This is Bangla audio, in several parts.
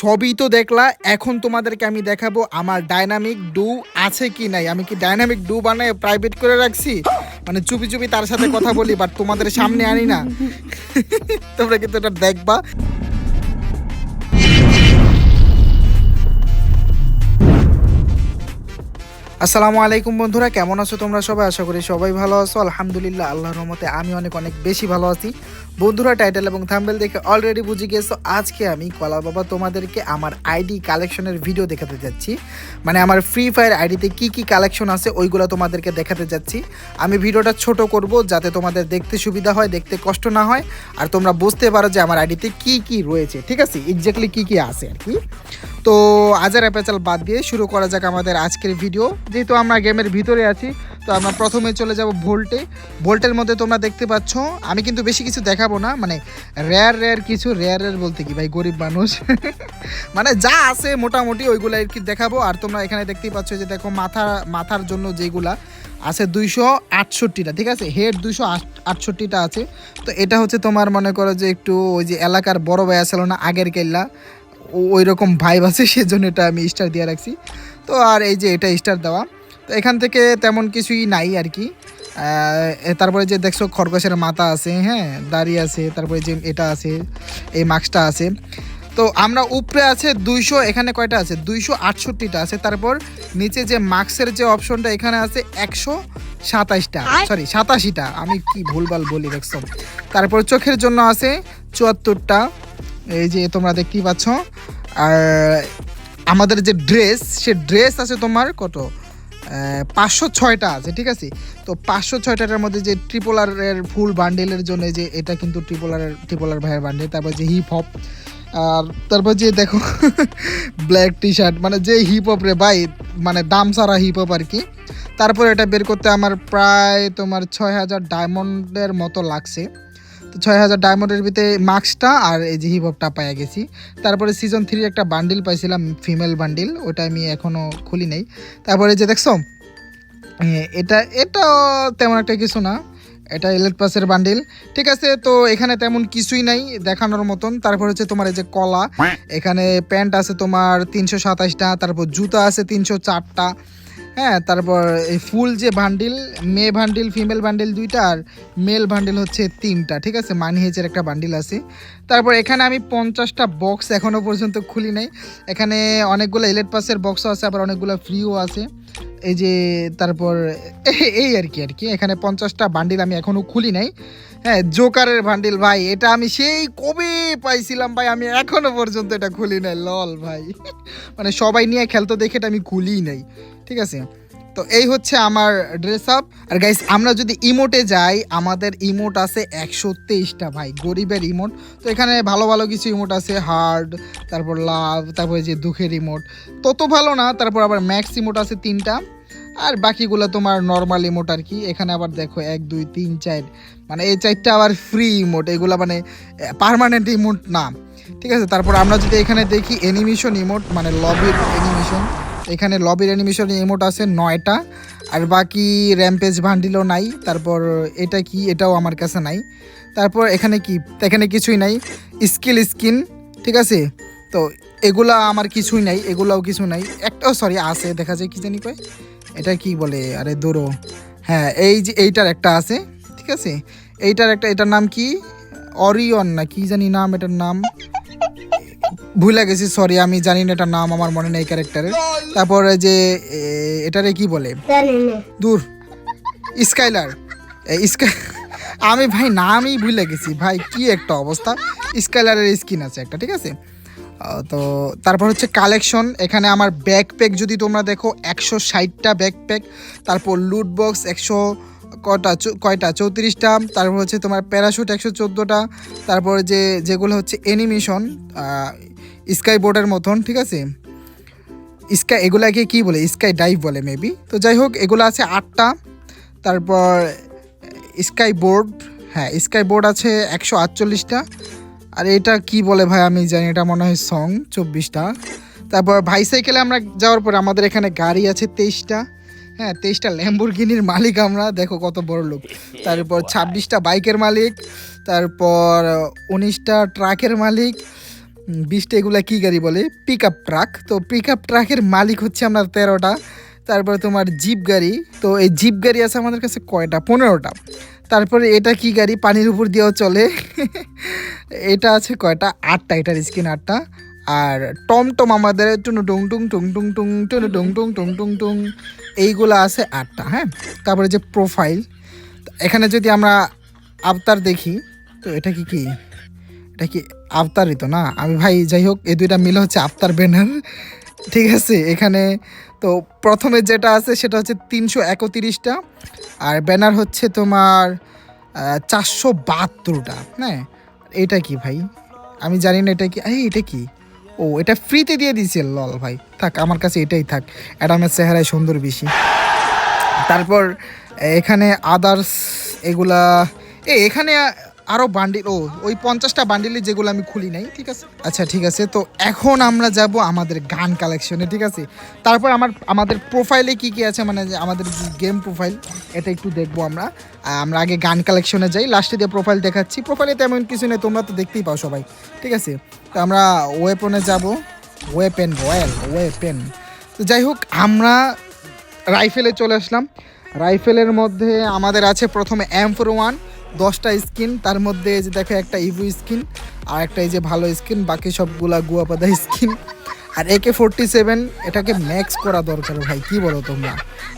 সবই তো দেখলা, এখন তোমাদেরকে আমি দেখাবো আমার ডাইনামিক ডু আছে কি নাই। আমি কি ডাইনামিক ডু বানায় প্রাইভেট করে রাখছি? মানে চুপি চুপি তার সাথে কথা বলি বাট তোমাদের সামনে আনি না। তোমরা কিন্তু এটা দেখবা। আসসালামু আলাইকুম বন্ধুরা, কেমন আছো তোমরা সবাই? আশা করি সবাই ভালো আছো। আলহামদুলিল্লাহ, আল্লাহর রহমতে আমি অনেক অনেক বেশি ভালো আছি। বন্ধুরা টাইটেল এবং থাম্বেল দেখে অলরেডি বুঝে গিয়েছো আজকে আমি কলা বাবা তোমাদেরকে আমার আইডি কালেকশনের ভিডিও দেখাতে যাচ্ছি। মানে আমার ফ্রি ফায়ার আইডিতে কি কি কালেকশন আছে, ওইগুলো তোমাদেরকে দেখাতে যাচ্ছি। আমি ভিডিওটা ছোট করব যাতে তোমাদের দেখতে সুবিধা হয়, দেখতে কষ্ট না হয়, আর তোমরা বুঝতে পারো যে আমার আইডিতে কি কি রয়েছে, ঠিক আছে? এক্স্যাক্টলি কি কি আছে আর কি। তো আজার অ্যাপেচাল বাদ দিয়ে শুরু করা যাক আমাদের আজকের ভিডিও যেহেতু আমরা গেমের ভিতরে আছি, তো আমরা প্রথমে চলে যাব ভোল্টে ভোল্টের মধ্যে তোমরা দেখতে পাচ্ছ, আমি কিন্তু বেশি কিছু দেখাবো না মানে রেয়ার রেয়ার কিছু রেয়ার রেয়ার বলতে কি ভাই, গরিব মানুষ। মানে যা আছে মোটামুটি ওইগুলো আর কি দেখাবো। আর তোমরা এখানে দেখতেই পাচ্ছ যে দেখো মাথা, মাথার জন্য যেগুলা আছে দুইশো আটষট্টিটা, ঠিক আছে? হেড দুইশো আটষট্টিটা আছে। তো এটা হচ্ছে তোমার মনে করো যে একটু ওই যে এলাকার বড় ভাই ছিল না, আগের কেল্লা। ওই রকম ভাইব আছে, সেজন্য এটা আমি স্টার দিয়ে রাখছি। তো আর এই যে এটা স্টার দেওয়া। তো এখান থেকে তেমন কিছুই নাই আর কি। তারপরে যে দেখছ খরগোশের মাথা আছে হ্যাঁ দাড়ি আছে তারপরে যে এটা আছে এই মাস্কটা আছে। তো আমরা উপরে আছে দুইশো এখানে কয়টা আছে? দুইশো আটষট্টিটা আছে। তারপর নিচে যে মাস্কের যে অপশনটা এখানে আছে একশো সাতাশটা সরি সাতাশিটা। আমি কি ভুলভাল বলি দেখছ? তারপর চোখের জন্য আছে চুয়াত্তরটা। এই যে তোমরা দেখতেই পাচ্ছ। আর আমাদের যে ড্রেস সে ড্রেস আছে তোমার কত? পাঁচশো ছয়টা আছে ঠিক আছে? তো পাঁচশো ছয়টার মধ্যে যে ট্রিপোলারের ফুল বান্ডেলের জন্য যে এটা কিন্তু ট্রিপোলারের ট্রিপোলার ভাইয়ের বান্ডেল তারপর যে হিপ হপ আর তারপর যে দেখো ব্ল্যাক টি শার্ট মানে যে হিপ হপ রে ভাই মানে দাম সারা হিপ হপ আর কি। তারপর এটা বের করতে আমার প্রায় তোমার ছয় হাজার ডায়মন্ডের মতো লাগছে। তো ছয় হাজার ডায়মন্ডের ভিতরে মাস্কটা আর এই যে হিপ হপটা পাইয়া গেছি। তারপরে সিজন থ্রির একটা বান্ডিল পাইছিলাম ফিমেল বান্ডিল ওটা আমি এখনও খুলি নাই। তারপরে যে দেখছ এটা এটা তেমন একটা কিছু না। এটা এলেট পাসের বান্ডিল ঠিক আছে, তো এখানে তেমন কিছুই নাই দেখানোর মতন। তারপর হচ্ছে তোমার এই যে কলা, এখানে প্যান্ট আছে তোমার তিনশো সাতাশটা তারপর জুতা আছে তিনশো চারটা। হ্যাঁ তারপর এই ফুল যে বান্ডিল মেয়ে বান্ডিল ফিমেল বান্ডিল দুইটা আর মেল বান্ডিল হচ্ছে তিনটা। ঠিক আছে মানি হেজের একটা বান্ডিল আছে। তারপর এখানে আমি পঞ্চাশটা বক্স এখনও পর্যন্ত খুলি নাই। এখানে অনেকগুলো ইলেট পাসের বক্সও আছে, আবার অনেকগুলো ফ্রিও আছে। এই যে তারপর, এই আর কি আর কি। এখানে পঞ্চাশটা বান্ডিল আমি এখনও খুলি নাই। হ্যাঁ জোকারের বান্ডিল ভাই, এটা আমি সেই কবে পাইছিলাম ভাই? আমি এখনও পর্যন্ত এটা খুলি নাই, লল ভাই। মানে সবাই নিয়ে খেলতো দেখে এটা আমি খুলিই নাই, ঠিক আছে? তো এই হচ্ছে আমার ড্রেস আপ আর গাইস আমরা যদি ইমোটে যাই, আমাদের ইমোট আছে একশো তেইশটা ভাই, গরিবের ইমোট তো এখানে ভালো ভালো কিছু ইমোট আছে হার্ড তারপর লাভ তারপরে যে দুঃখের ইমোট তত ভালো না, তারপর আবার ম্যাক্স ইমোট আছে তিনটা। আর বাকিগুলো তোমার নর্মাল ইমোট আর কি। এখানে আবার দেখো এক, দুই, তিন, চার। মানে এই চারটা আবার ফ্রি ইমোট এগুলো মানে পারমানেন্ট ইমোট না। ঠিক আছে? তারপর আমরা যদি এখানে দেখি অ্যানিমেশন ইমোট মানে লবির অ্যানিমেশন এখানে লবির অ্যানিমেশন ইমোট আছে নয়টা, আর বাকি র্যাম্পেজ ভান্ডিলও নাই, তারপর এটা কি, এটাও আমার কাছে নাই। তারপর এখানে কি, এখানে কিছুই নাই স্কিল স্কিন ঠিক আছে? তো এগুলা আমার কিছুই নাই, এগুলাও কিছু নাই। একটাও সরি আছে, দেখা যায় কি জানি কয়? এটা কি বলে? আরে দৌড়ো হ্যাঁ এই যে, এইটার একটা আছে, ঠিক আছে? এইটার একটা, এটার নাম কি? অরিয়ন না, কি জানি নাম এটার নাম। ভুলে গেছি সরি আমি জানি না এটার নাম আমার মনে নেই ক্যারেক্টারের তারপরে যে এটারে কি বলে? দূর। স্কাইলার। স্কাই আমি ভাই নামই ভুলে গেছি। ভাই কি একটা অবস্থা। স্কাইলারের স্কিন আছে একটা ঠিক আছে? তো তারপর হচ্ছে কালেকশন এখানে আমার ব্যাকপ্যাক যদি তোমরা দেখো একশো ষাটটা ব্যাকপ্যাক তারপর লুট বক্স একশো কটা কয়টা? চৌত্রিশটা। তারপর হচ্ছে তোমার প্যারাশুট একশো চোদ্দোটা। তারপর যে, যেগুলো হচ্ছে অ্যানিমেশন স্কাই বোর্ডের মতন, ঠিক আছে? স্কাই, এগুলাকে কি বলে? স্কাই ডাইভ বলে মেবি তো যাই হোক, এগুলো আছে আটটা। তারপর স্কাই বোর্ড হ্যাঁ স্কাই বোর্ড আছে একশো আটচল্লিশটা। আর এটা কি বলে ভাই? আমি জানি এটা মনে হয় সং, চব্বিশটা। তারপর ভাইসাইকেলে আমরা যাওয়ার পরে আমাদের এখানে গাড়ি আছে তেইশটা। হ্যাঁ তেইশটা ল্যাম্বরগিনির মালিক আমরা। দেখো কত বড় লোক। তারপর ছাব্বিশটা বাইকের মালিক তারপর উনিশটা ট্রাকের মালিক বিশটা এগুলা কী গাড়ি বলে? পিক আপ ট্রাক তো পিক আপ ট্রাকের মালিক হচ্ছে আমরা তেরোটা। তারপরে তোমার জিপ গাড়ি। তো এই জিপ গাড়ি আছে আমাদের কাছে কয়টা? পনেরোটা। তারপরে এটা কি গাড়ি? পানির উপর দিয়েও চলে। এটা আছে কয়টা? আটটা। এটার স্ক্রিন আটটা। আর টমটম আমাদের টুনু টুং টুং টুং টুং টুং, টুনু টুং টুং টুং টুং টুং, এইগুলো আছে আটটা হ্যাঁ? তারপরে যে প্রোফাইল এখানে যদি আমরা আবতার দেখি, তো এটা কি কি? এটা কি আবতারই তো না? আমি ভাই, যাই হোক, এই দুইটা মিলে হচ্ছে আবতার ব্যানার ঠিক আছে? এখানে, তো প্রথমে যেটা আছে, সেটা হচ্ছে তিনশো একত্রিশটা, আর ব্যানার হচ্ছে তোমার চারশো বাহাত্তরটা হ্যাঁ? এটা কি ভাই? আমি জানি না এটা কি, এই, এটা কি? ও, এটা ফ্রিতে দিয়ে দিয়েছে লল ভাই। থাক, আমার কাছে এটাই থাক। অ্যাডামের চেহারায় সুন্দর বেশি। তারপর, এখানে আদার্স এগুলা, এ, এখানে আরও বান্ডিল ও, ওই পঞ্চাশটা বান্ডিলে যেগুলো আমি খুলি নাই, ঠিক আছে? আচ্ছা ঠিক আছে, তো এখন আমরা যাব আমাদের গান কালেকশনে ঠিক আছে? তারপর আমার, আমাদের প্রোফাইলে কি কি আছে? মানে আমাদের গেম প্রোফাইল এটা একটু দেখব আমরা। আমরা আগে গান কালেকশনে যাই। লাস্টে দিয়ে প্রোফাইল দেখাচ্ছি প্রোফাইলে তেমন কিছু নেই, তোমরা তো দেখতেই পাও সবাই, ঠিক আছে? তো আমরা ওয়েপনে যাব। ওয়েপেন রয়্যাল ওয়েপেন তো যাই হোক আমরা রাইফেলে চলে আসলাম। রাইফেলের মধ্যে আমাদের আছে প্রথমে এম ফোর ওয়ান দশটা স্কিন তার মধ্যে যে দেখো একটা ইভু স্কিন আর একটা এই যে ভালো স্কিন বাকি সবগুলা গুয়াপাদা স্কিন আর একে ফোরটি সেভেন এটাকে ম্যাক্স করা দরকার ভাই কি বলো তোমরা?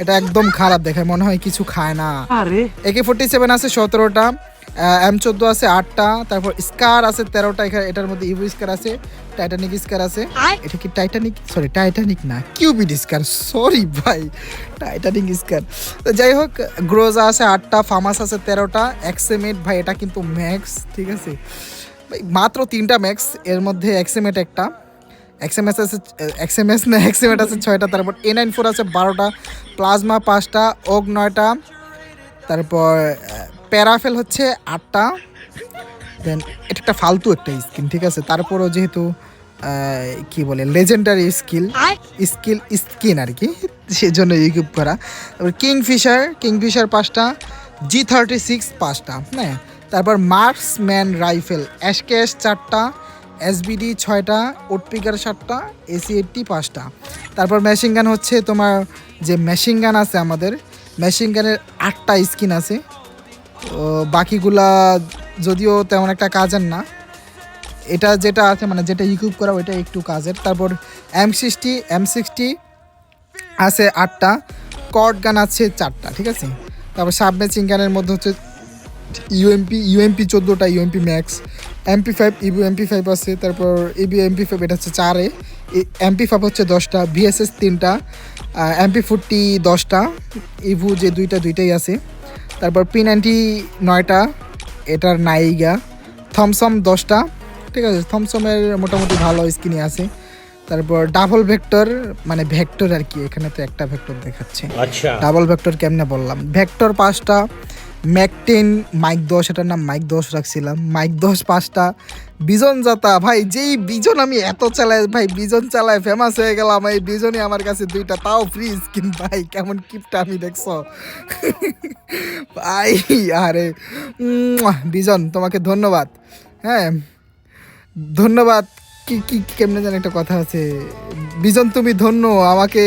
এটা একদম খারাপ দেখায় মনে হয় কিছু খায় না। একে ফোরটি সেভেন আছে সতেরোটা এম চোদ্দ আছে আটটা তারপর স্কার আছে তেরোটা এখানে এটার মধ্যে ইভু স্কার আছে টাইটানিক স্কার আছে। এটা কি টাইটানিক সরি টাইটানিক না কিউবিড স্কার সরি ভাই টাইটানিক স্কার তো যাই হোক গ্রোজা আছে আটটা ফার্মাস আছে তেরোটা এক্সেমেট ভাই এটা কিন্তু ম্যাক্স ঠিক আছে? ভাই মাত্র তিনটা ম্যাক্স এর মধ্যে এক্সেমেট একটা। এক্সএমএস আছে এক্সএমএস না এক্সএমেট আছে ছয়টা তারপর এ নাইন ফোর আছে বারোটা প্লাজমা পাঁচটা ওক নয়টা তারপর প্যারাফেল হচ্ছে আটটা। দেন এটা একটা ফালতু একটা স্কিন ঠিক আছে? তারপরও যেহেতু কি বলে লেজেন্ডারি স্কিল স্কিল স্কিন আর কি সেজন্য ইউকিউব করা। তারপর কিংফিশার কিংফিশার পাঁচটা জি থার্টি সিক্স পাঁচটা হ্যাঁ? তারপর মার্কসম্যান রাইফেল অ্যাশকেস চারটা এসবিডি ছয়টা ওটপিকার সাতটা এসি এইটটি পাঁচটা। তারপর মেশিন গান হচ্ছে তোমার যে মেশিন গান আছে আমাদের মেশিন গানের আটটা স্কিন আছে। বাকিগুলা যদিও তেমন একটা কাজের না, এটা যেটা আছে মানে যেটা ইউকিউব করা, ওইটা একটু কাজের। তারপর এম সিক্সটি এম সিক্সটি আছে আটটা কট গান আছে চারটা, ঠিক আছে? তারপর সাব ম্যাচিং গানের মধ্যে হচ্ছে ইউএমপি ইউএমপি চোদ্দোটা UMP max MP five evo MP five আছে, তারপর ইভি এমপি ফাইভ এটা হচ্ছে চারে এমপি ফাইভ হচ্ছে দশটা ভিএসএস তিনটা এমপি ফোরটি দশটা ইভু যে দুইটা, দুইটাই আছে। তারপর পি নাইনটি নয়টা এটার নাইগা থমসম দশটা ঠিক আছে? থমসমের মোটামুটি ভালো স্কিনে আছে। তারপর ডাবল ভেক্টর মানে ভেক্টর আর কি এখানে তো একটা ভেক্টর দেখাচ্ছে। আচ্ছা। ডাবল ভেক্টর কেমনে বললাম? ভেক্টর পাঁচটা ম্যাকটেন মাইক দশ এটার নাম মাইক দশ রাখছিলাম। মাইক দশ পাঁচটা বিজন যাতা। ভাই যেই বিজন আমি এত চালাই ভাই বিজন চালায় ফেমাস হয়ে গেলাম। এই বিজনই আমার কাছে দুইটা তাও ফ্রি স্কিন ভাই কেমন কিপটা আমি দেখছ? ভাই আরে বিজন তোমাকে ধন্যবাদ। হ্যাঁ ধন্যবাদ। কি কি কি- কেমনে যেন একটা কথা আছে। বিজন তুমি ধন্য আমাকে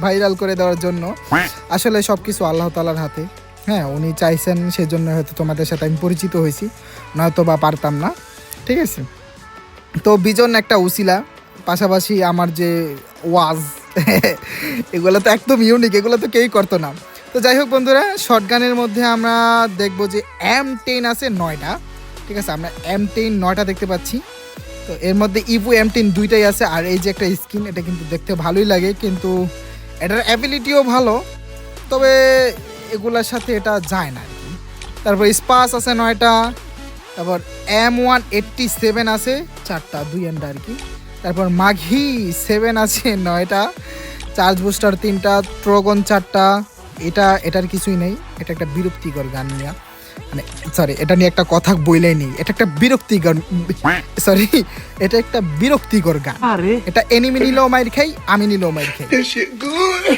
ভাইরাল করে দেওয়ার জন্য। আসলে সব কিছু আল্লাহ তালার হাতে। হ্যাঁ উনি চাইছেন সেজন্য হয়তো তোমাদের সাথে আমি পরিচিত হয়েছি নয়তো বা পারতাম না, ঠিক আছে? তো বিজন একটা উসিলা, পাশাপাশি আমার যে ওয়াজ, এগুলো তো একদম ইউনিক এগুলো তো কেউই করতো না। তো যাই হোক বন্ধুরা শর্ট গানের মধ্যে আমরা দেখব যে এম টেন আছে নয়টা, ঠিক আছে? আমরা এম টেন নয়টা দেখতে পাচ্ছি। তো এর মধ্যে ইভু এম টেন দুইটাই আছে, আর এই যে একটা স্কিন এটা কিন্তু দেখতে ভালোই লাগে, কিন্তু এটার অ্যাবিলিটিও ভালো, তবে এগুলার সাথে এটা যায় না তারপর স্পাস আছে নয়টা তারপর এম ওয়ান এইট্টি সেভেন আছে চারটা দুই এন্ডা আর কি। তারপর মাঘি সেভেন আছে নয়টা চার্জ বুস্টার তিনটা ট্রোগন চারটা এটা এটার কিছুই নেই। এটা একটা বিরক্তিকর গান নিয়ে মানে সরি এটা নিয়ে একটা কথা বইলেই নেই। এটা একটা বিরক্তিকর সরি এটা একটা বিরক্তিকর গান। এটা এনিমি নিলেও মাইর খাই আমি নিলেও মাইর খাই।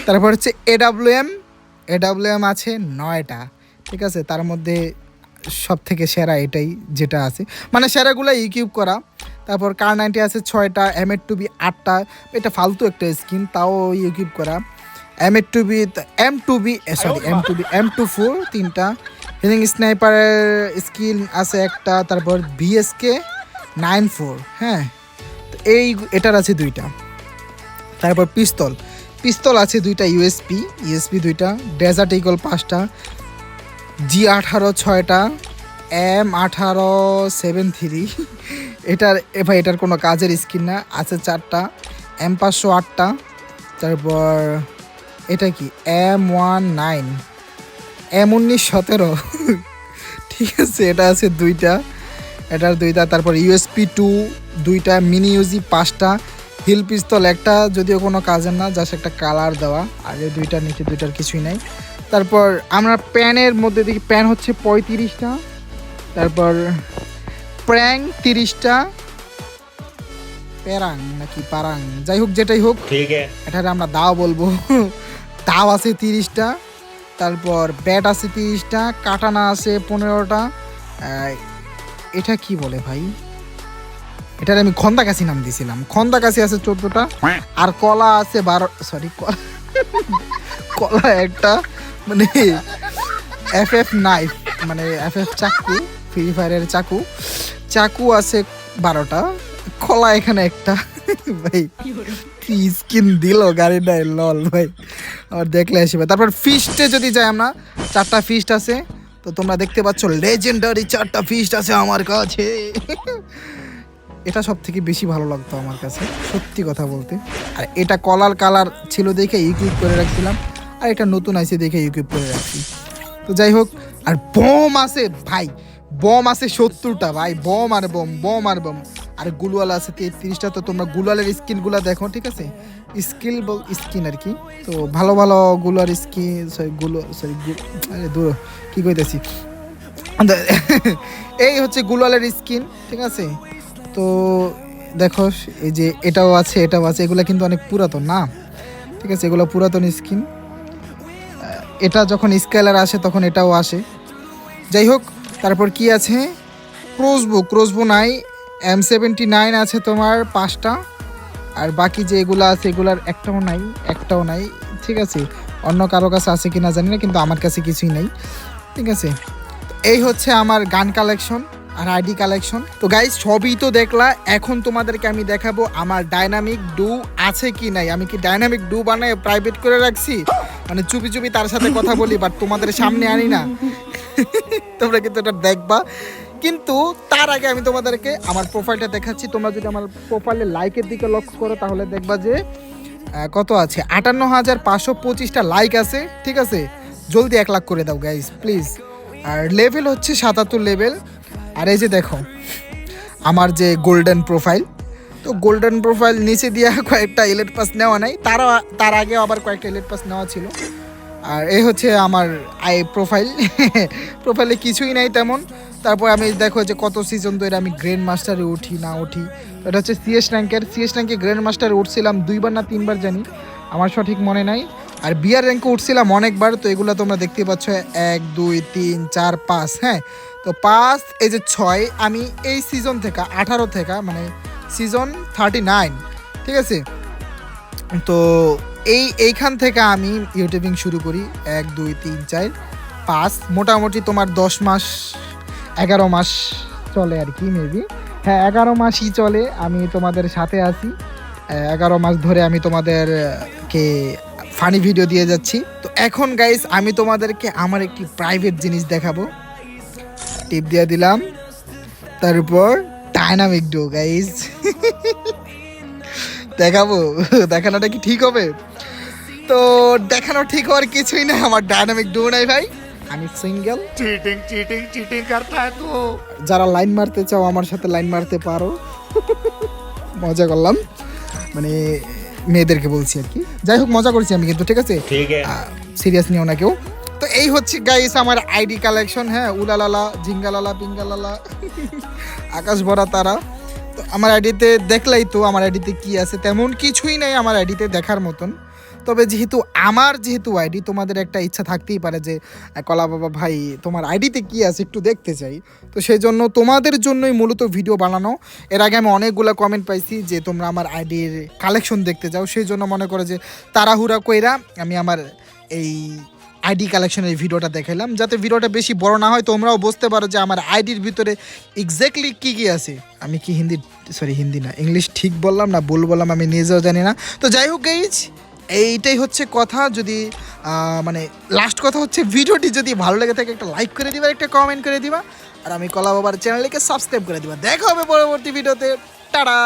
তারপর হচ্ছে এডাব্লিউ এম এডাব্লিউ এম আছে নয়টা ঠিক আছে? তার মধ্যে সব থেকে সেরা এটাই যেটা আছে। মানে সেরাগুলো ইউকিউব করা। তারপর কার নাইনটি আছে ছয়টা এম এর টু বি আটটা। এটা ফালতু একটা স্কিন তাও ইউকিপ করা। এম এর two B M two B sorry M two B M two four তিনটা। হিলিং স্নাইপারের স্কিল আছে একটা তারপর বিএসকে নাইন ফোর হ্যাঁ? এই এটার আছে দুইটা। তারপর পিস্তল পিস্তল আছে দুইটা ইউএসপি ইউএসপি দুইটা ডেজার্ট ইগল পাঁচটা জি আঠারো ছয়টা এম আঠারো সেভেন থ্রি এটার, এ ভাই, এটার কোনো কাজের স্কিন না, আছে চারটা এম পাঁচশো আটটা, তারপর এটা কি? এম ওয়ান নাইন এম উনিশ সতেরো। ঠিক আছে, এটা আছে দুইটা, এটার দুইটা, তারপর ইউএসপি টু দুইটা মিনি ইউজি পাঁচটা হিল পিস্তল একটা যদিও কোনো কাজের না জাস্ট একটা কালার দেওয়া। আগে দুইটা নিচে দুইটার কিছুই নাই। তারপর আমরা প্যানের মধ্যে দেখি প্যান হচ্ছে পঁয়ত্রিশটা। তারপর প্র্যাং তিরিশটা। প্যারাং নাকি পারাং যাই হোক যেটাই হোক। এটার আমরা দাও বলব। দাও আছে তিরিশটা। তারপর ব্যাট আছে তিরিশটা। কাটানা আছে পনেরোটা। এটা কি বলে ভাই? এটার আমি খন্দাকাশি নাম দিয়েছিলাম। খন্দাকাশি আছে চোদ্দটা আর কলা আছে বারো সরি কলা। একটা মানে এফ এফ নাইফ মানে এফ এফ চাকু ফ্রি ফায়ারের চাকু। চাকু আছে বারোটা কলা এখানে একটা। ভাই কি স্কিন দিল গাড়িটায় লল ভাই। আর দেখলে আসবে তারপর ফিস্টে যদি যাই আমরা চারটা ফিস্ট আছে। তো তোমরা দেখতে পাচ্ছ লেজেন্ডারি চারটা ফিস্ট আছে আমার কাছে। এটা সব থেকে বেশি ভালো লাগতো আমার কাছে, সত্যি কথা বলতে। আর এটা কলার কালার ছিল দেখে ইউকিউব করে রাখছিলাম, আর এটা নতুন আইসে দেখে ইউকিউব করে রাখছি। তো যাই হোক, আর বম আছে, ভাই, বম আছে সত্তরটা, ভাই, বম আর বম বম আর বম। আর গুলওয়াল আছে তেত্রিশটা, তো তোমরা গুলওয়ালের স্কিনগুলো দেখো, ঠিক আছে? স্কিল বল, স্কিন আর কি। তো ভালো ভালো গুলোয়ার স্কিন সরি গুলো সরি আরে দূর, কি কইতেছি? এই হচ্ছে গুলওয়ালের স্কিন, ঠিক আছে? তো দেখো, এই যে এটাও আছে এটাও আছে, এগুলো কিন্তু অনেক পুরাতন, না? ঠিক আছে, এগুলো পুরাতন স্কিন এটা যখন স্কেলার আসে, তখন এটাও আসে। যাই হোক, তারপর কি আছে? ক্রোসবো ক্রোসবো নাই। এম সেভেন্টি নাইন আছে তোমার পাঁচটা। আর বাকি যে এগুলো আছে, এগুলার একটাও নাই একটাও নাই। ঠিক আছে, অন্য কারও কাছে আছে কি না জানি না, কিন্তু আমার কাছে কিছুই নাই। ঠিক আছে, এই হচ্ছে আমার গান কালেকশন আর আইডি কালেকশন তো গাইজ সবই তো দেখলা, এখন তোমাদেরকে আমি দেখাবো আমার ডাইনামিক ডু আছে কি নাই। আমি কি ডাইনামিক ডু বানায় প্রাইভেট করে রাখছি? মানে চুপি চুপি তার সাথে কথা বলি বাট তোমাদের সামনে আনি না। তোমরা কিন্তু এটা দেখবা। কিন্তু তার আগে আমি তোমাদেরকে আমার প্রোফাইলটা দেখাচ্ছি। তোমরা যদি আমার প্রোফাইলে লাইকের দিকে লক্ষ্য করো, তাহলে দেখবা যে কত আছে? আটান্ন হাজার পাঁচশো পঁচিশটা লাইক আছে, ঠিক আছে? জলদি এক লাখ করে দাও গাইজ প্লিজ আর লেভেল হচ্ছে সাতাত্তর লেভেল আর এই যে দেখো, আমার যে গোল্ডেন প্রোফাইল তো গোল্ডেন প্রোফাইল নিচে দিয়ে কয়েকটা ইলেট পাস নেওয়া নাই, তারও তার আগে আবার কয়েকটা ইলেট পাস নেওয়া ছিল। আর এই হচ্ছে আমার আই প্রোফাইল প্রোফাইলে কিছুই নাই তেমন। তারপর আমি দেখো যে কত সিজন ধরে আমি গ্র্যান্ড মাস্টারে উঠি, না উঠি। এটা হচ্ছে সিএস র্যাঙ্কের সিএস র্যাঙ্কে গ্র্যান্ড মাস্টারে উঠছিলাম দুইবার না তিনবার জানি, আমার সঠিক মনে নাই। আর বিয়ার র্যাঙ্কে উঠছিলাম অনেকবার, তো এগুলো তোমরা দেখতে পাচ্ছ, এক, দুই, তিন, চার, পাঁচ হ্যাঁ? তো পাঁচ, এই যে ছয়, আমি এই সিজন থেকে, আঠারো থেকে মানে সিজন থার্টি নাইন ঠিক আছে? তো এই, এইখান থেকে আমি ইউটিউবিং শুরু করি, এক, দুই, তিন, চার, পাঁচ, মোটামুটি তোমার দশ মাস, এগারো মাস চলে আর কি মেবি হ্যাঁ এগারো মাসই চলে, আমি তোমাদের সাথে আছি। এগারো মাস ধরে আমি তোমাদেরকে ফানি ভিডিও দিয়ে যাচ্ছি। তো এখন গাইস আমি তোমাদেরকে আমার একটি প্রাইভেট জিনিস দেখাবো। টিপ দিয়ে দিলাম। তারপর ডাইনামিক ডো গাইস দেখাবো। দেখানোটা কি ঠিক হবে? তো দেখানো ঠিক হওয়ার কিছুই না আমার ডাইনামিক ডো নাই ভাই। আমি সিঙ্গেল চিটিং চিটিং চিটিং করতা তো। যারা লাইন মারতে চাও আমার সাথে লাইন মারতে পারো। মজা করলাম। মানে মেয়েদেরকে বলছি আর কি। যাই হোক মজা করছি আমি কিন্তু ঠিক আছে? সিরিয়াস নিও না কেউ। তো এই হচ্ছে গাইস আমার আইডি কালেকশন হ্যাঁ? উলালালা জিঙ্গালালা পিঙ্গালালা আকাশ ভরা তারা। তো আমার আইডিতে দেখলাই তো আমার আইডিতে কি আছে তেমন কিছুই নাই আমার আইডিতে দেখার মতন। তবে যেহেতু আমার যেহেতু আইডি, তোমাদের একটা ইচ্ছা থাকতেই পারে যে, কলা বাবা ভাই, তোমার আইডিতে কি আছে একটু দেখতে চাই। তো সেই জন্য তোমাদের জন্যই মূলত ভিডিও বানানো। এর আগে আমি অনেকগুলো কমেন্ট পাইছি যে, তোমরা আমার আইডির কালেকশন দেখতে যাও। সেই জন্য মনে করে যে, তাড়াহুড়া কইরা আমি আমার এই আইডি কালেকশনের ভিডিওটা দেখাইলাম। যাতে ভিডিওটা বেশি বড় না হয়, তোমরাও বুঝতে পারো যে, আমার আইডির ভিতরে এক্স্যাক্টলি কী কী আছে। আমি কি হিন্দি সরি হিন্দি না ইংলিশ ঠিক বললাম না, ভুল বললাম আমি নিজেও জানি না। তো যাই হোক গাইজ এইটাই হচ্ছে কথা। যদি মানে লাস্ট কথা হচ্ছে ভিডিওটি যদি ভালো লেগে থাকে একটা লাইক করে দিবা, একটা কমেন্ট করে দিবা। আর আমি কলা বাবার চ্যানেলকে সাবস্ক্রাইব করে দিবা। দেখা হবে পরবর্তী ভিডিওতে। টাটা!